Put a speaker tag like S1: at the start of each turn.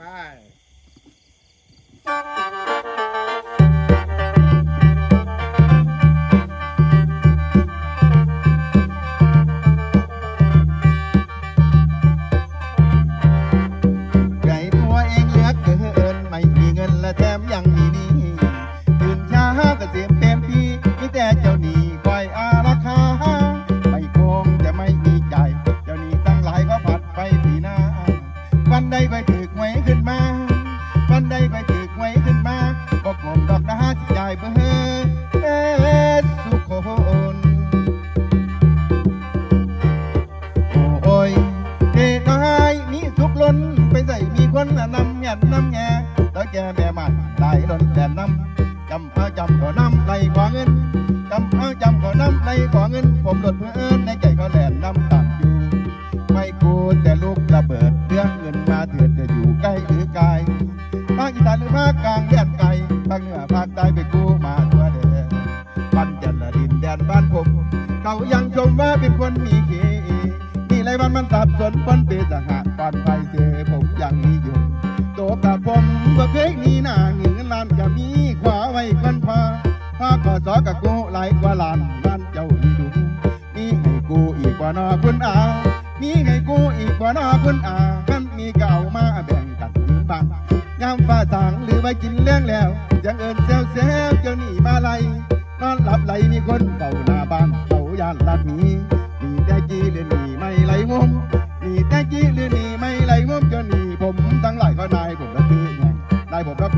S1: ไป
S2: วยขึ้นมาบอกลมดอกนะฮะที่ใจเบื่อสุขโอนโอ้ยเด็กหายนี่ทุกล้นไปใส่มีคนนำหยัดนำแงแล้วแกแม่มาไหลล้นแต่นำจำเอาจำขอนำไหลขอเงินจำเอาจำขอนำไหลขอเงิน ผมหลดเพื่อนในใจเขาแหละาคใต้ไปกู้มาทั่วแดนบ้านจันละดินแดนบ้านผม เขายังชมว่าเป็นคนมีเคนี่ไรวันมันสับสนปนเปสหะปอนไปเจผมยังมีอยมโตกับผมก็เคยมีหน้าเงินล้านก็มีขวาไว้คนพาถ้าก็สอกับกูหลายกว่าล้านบ้านเจ้าดีดูมีให้กูอีกกว่านอคุณอามีให้กูอีกกว่านอคุณอาคันมีเก่า ยามฟ้าสางหรือไว้กินเลี้ยงแล้วยังเอิญแซวแซวเจ้าหนีมาไลนอนหลับไหลมีคนเฝ้าหน้าบ้านเฝ้ายานลักนี้มีแต่กี้หรือหนีไม่ไหลวงหนีแต่กี้หรือหนีไม่ไหลวงเจ้าหนีผมทั้งหลายก็นายผมรับที่แห่งนายผมรับ